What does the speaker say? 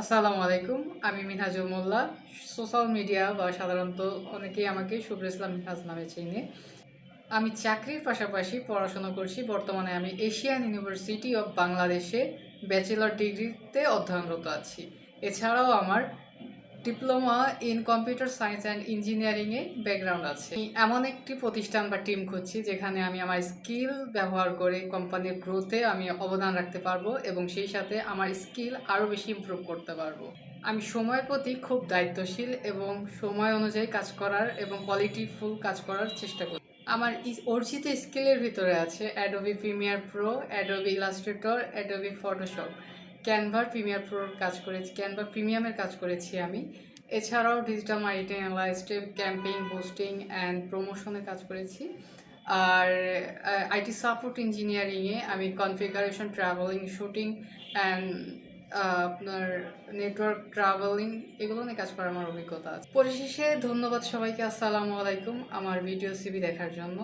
আসসালামু আলাইকুম, আমি মিনহাজুল মোল্লা সোশ্যাল মিডিয়া বা সাধারণত অনেকেই আমাকে শুভ্র ইসলাম মিনহাজ নামে চিনে। আমি চাকরির পাশাপাশি পড়াশোনা করছি। বর্তমানে আমি এশিয়ান ইউনিভার্সিটি অফ বাংলাদেশে ব্যাচেলর ডিগ্রিতে অধ্যয়নরত আছি। এছাড়াও আমার diploma in computer science and ইঞ্জিনিয়ারিংয়ে ব্যাকগ্রাউন্ড আছে। এমন একটি প্রতিষ্ঠান বা টিম খুঁজছি যেখানে আমি আমার স্কিল ব্যবহার করে কোম্পানির গ্রোথে আমি অবদান রাখতে পারব এবং সেই সাথে আমার স্কিল আরও বেশি ইমপ্রুভ করতে পারব। আমি সময়ের প্রতি খুব দায়িত্বশীল এবং সময় অনুযায়ী কাজ করার এবং কোয়ালিটিফুল কাজ করার চেষ্টা করি। আমার অর্জিত স্কিলের ভিতরে আছে Adobe Premiere Pro Adobe Illustrator Adobe Photoshop ক্যানভার Premiere প্রোর কাজ করেছি ক্যানভা প্রিমিয়ামের কাজ করেছি আমি। এছাড়াও ডিজিটাল মার্কেটিং অ্যানালাইস্টে ক্যাম্পেইন বুস্টিং অ্যান্ড প্রমোশনের কাজ করেছি। আর আইটি সাপোর্ট ইঞ্জিনিয়ারিংয়ে আমি কনফিগারেশন ট্রাভেলিং শুটিং অ্যান্ড আপনার নেটওয়ার্ক ট্রাভেলিং এগুলো নিয়ে কাজ করার আমার অভিজ্ঞতা আছে। পরিশেষে ধন্যবাদ সবাইকে, আসসালামু আলাইকুম আমার ভিডিও সিবি দেখার জন্য।